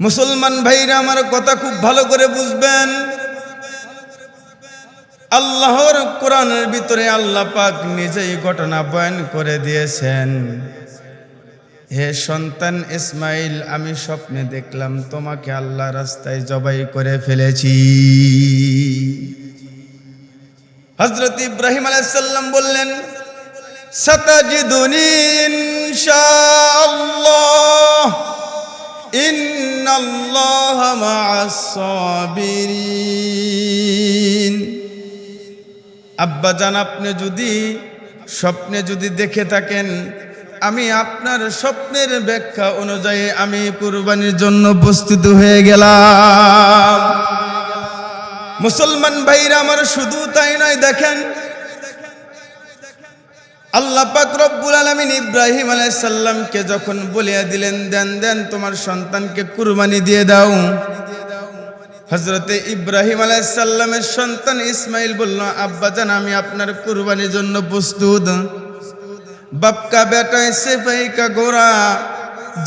মুসলমান ভাইরা আমার কথা খুব ভালো করে বুঝবেন। আল্লাহর কোরআনের ভিতরে আল্লাহ পাক নিজেই ঘটনা বয়ন করে দিয়েছেন। হে সন্তান ইসমাইল, আমি স্বপ্নে দেখলাম তোমাকে আল্লাহ রাস্তায় জবাই করে ফেলেছি। হজরত ইব্রাহিম আলাইসাল্লাম বললেন, সতাজিদুনি ইনশাআল্লাহ। ইন্নাল্লাহ মা'আস সাবিরিন। আব্বা জান আপনি যদি স্বপ্নে যদি দেখে থাকেন, আমি আপনার স্বপ্নের ব্যাখ্যা অনুযায়ী আমি কুরবানির জন্য প্রস্তুত হয়ে গেলাম। মুসলমান ভাইরা, আমার শুধু তাই নয়, দেখেন আল্লাহ পাক রব্বুল আলামিন ইব্রাহিম আলাইহিস সালামকে যখন বলিয়া দিলেন, দেন দেন, তোমার সন্তানকে কুরবানি দিয়ে দাও। হজরতে ইব্রাহিম আলাইহিস সালামের সন্তান ইসমাইল বলল, আব্বা জান, আমি আপনার কুরবানির জন্য প্রস্তুত। বাপকা বেটা সেফাই কা গোরা,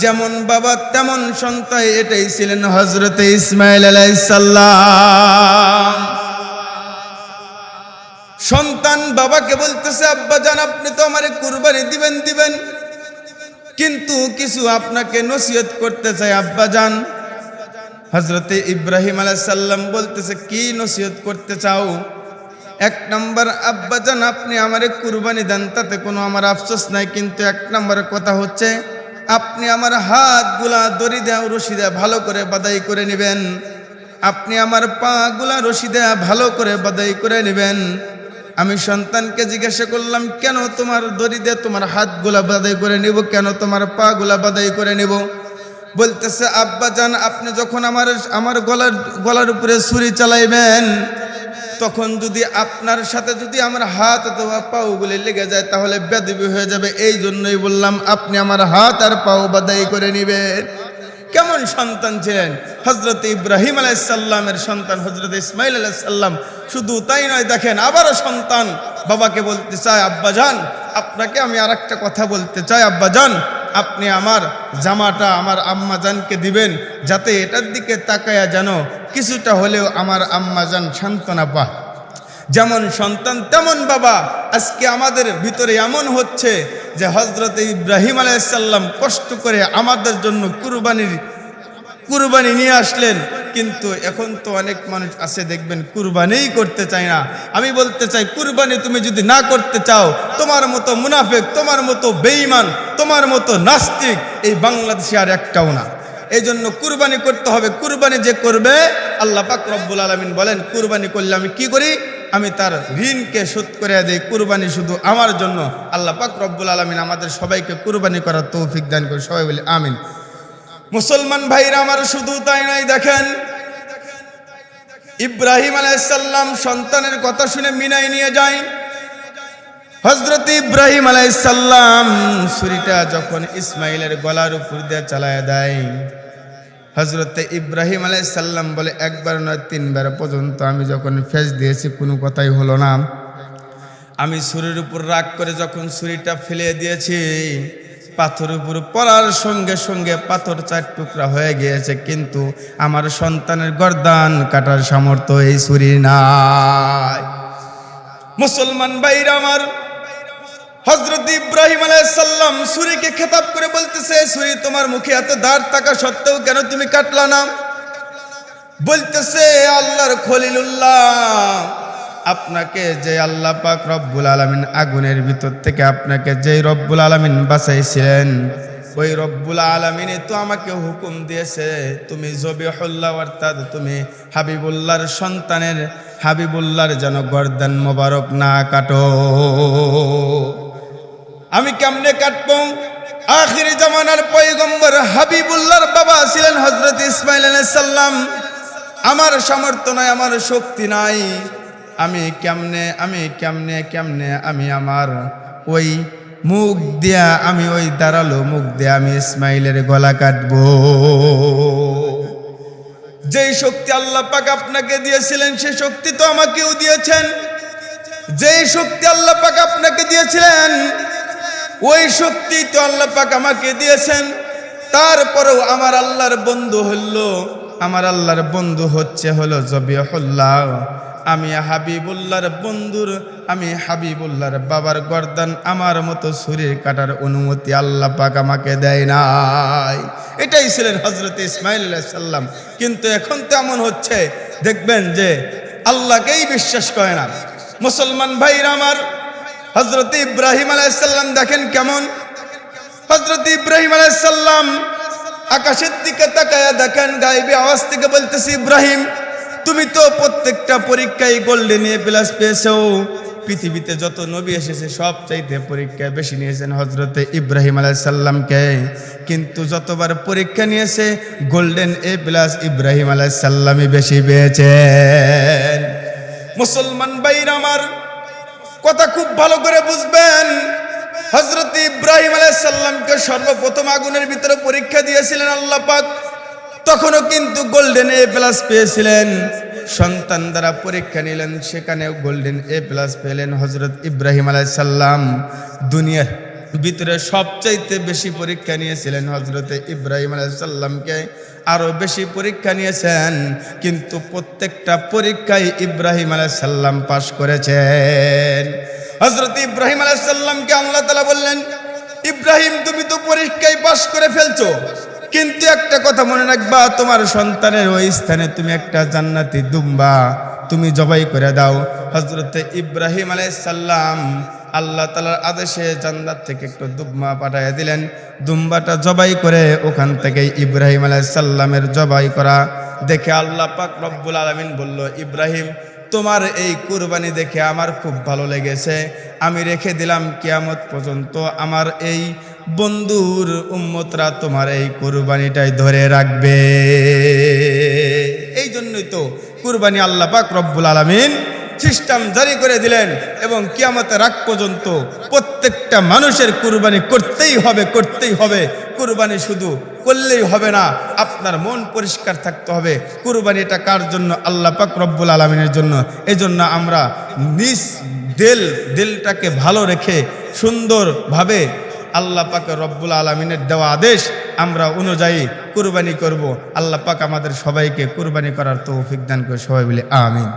যেমন বাবা, তেমন সন্তান এটাই ছিলেন হজরতে ইসমাইল আলাইহিস সালাম। সন্তান বাবাকে বলতেছে, আব্বা জান, আপনি তো আমারে কুরবানি দিবেন দিবেন। কিন্তু কিছু আপনাকে নসিহত করতে চাই, আব্বা জান। হজরতে ইব্রাহিম আলাইসাল্লাম বলতেছে, কি নসিহত করতে চাও? এক নম্বর, আব্বা জান, আপনি আমারে কুরবানি দেন, তাতে কোনো আমার আফসোস নাই। কিন্তু এক নম্বর কথা হচ্ছে, আপনি আমার হাতগুলা দড়ি দেওয়া রশি দেয়া ভালো করে বাদাই করে নেবেন। আপনি আমার পা গুলা রশি দেয়া ভালো করে বাদাই করে নেবেন। আমি সন্তানকে জিজ্ঞাসা করলাম, কেন তোমার দড়ি দিয়ে তোমার হাতগুলা বাদাই করে নিব? কেন তোমার পা গুলা বাদাই করে নিব? বলতেছে, আব্বা যান আপনি যখন আমার আমার গলার গলার উপরে ছুরি চালাইবেন, তখন যদি আপনার সাথে যদি আমার হাত অথবা পাওগুলি লেগে যায়, তাহলে বেদবি হয়ে যাবে। এই জন্যই বললাম, আপনি আমার হাত আর পাও বাদাই করে নিবেন। কেমন সন্তান ছিলেন? হজরত ইব্রাহিম আলাইসাল্লামের সন্তান হজরত ইসমাইল আলাইসাল্লাম শুধু তাই নয়, দেখেন, আবারও সন্তান। বাবাকে বলতে চায় আব্বাজান আপনাকে আমি আর কথা বলতে চাই আব্বাজান আপনি আমার জামাটা, আমার আম্মাজানকে দিবেন, যাতে এটার দিকে তাকায়া যেন কিছুটা হলেও আমার আম্মাজান সান্ত্বনা পায়। যেমন সন্তান, তেমন বাবা। আজকে আমাদের ভিতরে এমন হচ্ছে যে হজরত ইব্রাহিম আলাইসাল্লাম কষ্ট করে আমাদের জন্য কুরবানির কুরবানি নিয়ে আসলেন। কিন্তু এখন তো অনেক মানুষ আছে, দেখবেন কুরবানিই করতে চায় না। আমি বলতে চাই, কুরবানি তুমি যদি না করতে চাও, তোমার মতো মুনাফেক, তোমার মতো বেঈমান, তোমার মতো নাস্তিক এই বাংলাদেশে আর একটাও না। এই জন্য কুরবানি করতে হবে। কুরবানি যে করবে, আল্লাহ পাক রব্বুল আলমিন বলেন, কুরবানি করলে আমি কি করি? আমি তার ঋণকে শোধ করে দেই, কুরবানি শুধু আমার জন্য। আল্লাহ পাক রব্বুল আলমিন আমাদের সবাইকে কুরবানি করার তৌফিক দান করে সবাই বলি আমিন। মুসলমান ভাইরা, আমার শুধু তাই নয়, দেখেন, ইব্রাহিম আলাইসাল্লাম সন্তানের কথা শুনে মিনাই নিয়ে যায়। হজরত ইব্রাহিম আলাইসাল্লাম ছুরিটা যখন ইসমাইলের গলার উপর দিয়ে চালায় দেয় হজরত ইব্রাহিম আলাই সাল্লাম বলে, একবার নয়, তিনবার পর্যন্ত আমি যখন ফেস দিয়েছি, কোনো কথাই হলো না। আমি ছুরির উপর রাগ করে যখন ছুরিটা ফেলে দিয়েছি, পাথর উপর পড়ার সঙ্গে সঙ্গে পাথর চার টুকরা হয়ে গিয়েছে, কিন্তু আমার সন্তানের গর্দান কাটার সামর্থ্য এই ছুরি নাই। মুসলমান ভাইরা আমার হজরত ইব্রাহিম আলাইসাল্লাম সুরিকে খেতাব করে বলতেছে ছুরি তোমার মুখে এত দাঁড় থাকা সত্ত্বেও কেন তুমি কাটলা না? বলতেছে, আল্লাহর খলিলুল্লাহ, আপনাকে যে আল্লাহ পাক রব্বুল আলমিন আগুনের ভিতর থেকে আপনাকে যেই রব্বুল আলমিন বাঁচাইছিলেন, ওই রব্বুল আলমিনে তো আমাকে হুকুম দিয়েছে, তুমি জবি জবিহুল্লাহ অর্থাৎ তুমি হাবিবুল্লাহর সন্তানের, হাবিবুল্লাহর যেন গর্দান মোবারক না কাটো। আমি কেমনে কাটবো? আখিরি জামানার পয়গম্বর হাবিবুল্লাহর বাবা ছিলেন হজরত ইসমাইল সাল্লাম আমার সামর্থ্য নাই, আমার শক্তি নাই। আমি কেমনে আমি কেমনে কেমনে আমি আমার ওই মুখ দিয়া, আমি ওই দাঁড়াল মুখ দিয়া আমি ইসমাইলের গলা কাটবো। যেই শক্তি আল্লাহ পাক আপনাকে দিয়েছিলেন, সে শক্তি তো আমাকেও দিয়েছেন। যেই শক্তি আল্লাহ পাক আপনাকে দিয়েছিলেন ওই শক্তি তো আল্লাহ পাক আমাকে দিয়েছেন। তারপরেও আমার আল্লাহর বন্ধু হইল, আমার আল্লাহর বন্ধু হচ্ছে হলো জবিহুল্লাহ। আমি হাবিবুল্লাহর বন্ধুর, আমি হাবিবুল্লাহর বাবার গর্দান আমার মতো শরীর কাটার অনুমতি আল্লাহ পাক আমাকে দেয় নাই। এটাই ছিলেন হজরত ইসমাইল সাল্লাম কিন্তু এখন তো এমন হচ্ছে, দেখবেন যে আল্লাহকেই বিশ্বাস করে না। মুসলমান ভাইরা আমার হজরত ইব্রাহিম আলাইসাল্লাম দেখেন কেমন? হজরত ইব্রাহিম আলাইসাল্লাম আকাশের দিকে তাকায়া দেখেন গাইবে আওয়াজ থেকে বলতেছি, ইব্রাহিম, তুমি তো প্রত্যেকটা পরীক্ষায় গোল্ডেন এ প্লাস পেয়েছ। পৃথিবীতে যত নবী এসেছে সব চাইতে পরীক্ষায় বেশি নিয়েছেন হজরতে ইব্রাহিম আলাইসাল্লামকে কিন্তু যতবার পরীক্ষা নিয়েছে গোল্ডেন এ প্লাস ইব্রাহিম আলাইসাল্লামই বেশি পেয়েছেন। মুসলমান বাইর আমার কথা খুব ভালো করে বুঝবেন। হজরত ইব্রাহিম আলাইসাল্লামকে সর্বপ্রথম আগুনের ভিতরে পরীক্ষা দিয়েছিলেন আল্লাহ পাক। তখনও কিন্তু গোল্ডেন এ প্লাস পেয়েছিলেন। সন্তান দ্বারা পরীক্ষা নিলেন, সেখানেও গোল্ডেন এ প্লাস পেলেন হজরত ইব্রাহিম আলাইসাল্লাম দুনিয়ার ভিতরে সবচাইতে বেশি পরীক্ষা নিয়েছিলেন হজরতে ইব্রাহিম আলাইসাল্লামকে আরও বেশি পরীক্ষা নিয়েছেন, কিন্তু প্রত্যেকটা পরীক্ষায় ইব্রাহিম আলাইসাল্লাম পাশ করেছেন। হজরত ইব্রাহিম আলাইসাল্লামকে আল্লাহ তালা বললেন, ইব্রাহিম, তুমি তো পরীক্ষায় পাশ করে ফেলছো। কিন্তু একটা কথা মনে রাখবা, তোমার সন্তানের ওই স্থানে তুমি একটা জান্নাতি দুম্বা, তুমি জবাই করে দাও। হজরতে ইব্রাহিম আলাইসাল্লাম আল্লাহ তালার আদেশে জান্নাত থেকে একটু দুম্বা পাঠাইয়া দিলেন। দুম্বাটা জবাই করে ওখান থেকে ইব্রাহিম আলাইসাল্লামের জবাই করা। দেখে আল্লাহ পাক রব্বুল আলমিন বলল, ইব্রাহিম, তোমার এই কুরবানি দেখে আমার খুব ভালো লেগেছে। আমি রেখে দিলাম কিয়ামত পর্যন্ত আমার এই বন্ধুর উম্মতরা তোমার এই কুরবানিটাই ধরে রাখবে। এই জন্যই তো কুরবানি আল্লাহ পাক রব্বুল আলমিন সিস্টেম জারি করে দিলেন এবং কিয়ামতে রাগ পর্যন্ত প্রত্যেকটা মানুষের কুরবানি করতেই হবে করতেই হবে। কুরবানি শুধু করলেই হবে না, আপনার মন পরিষ্কার থাকতে হবে। কুরবানি এটা কার জন্য? আল্লাহ পাক রব্বুল আলমিনের জন্য। এই জন্য আমরা নিজ দিল, দিলটাকে ভালো রেখে সুন্দরভাবে আল্লাহ পাক রব্বুল আলমিনের দেওয়া আদেশ আমরা অনুযায়ী কুরবানি করব। আল্লাহ পাক আমাদের সবাইকে কুরবানি করার তৌফিক দান করে সবাই বলে আমিন।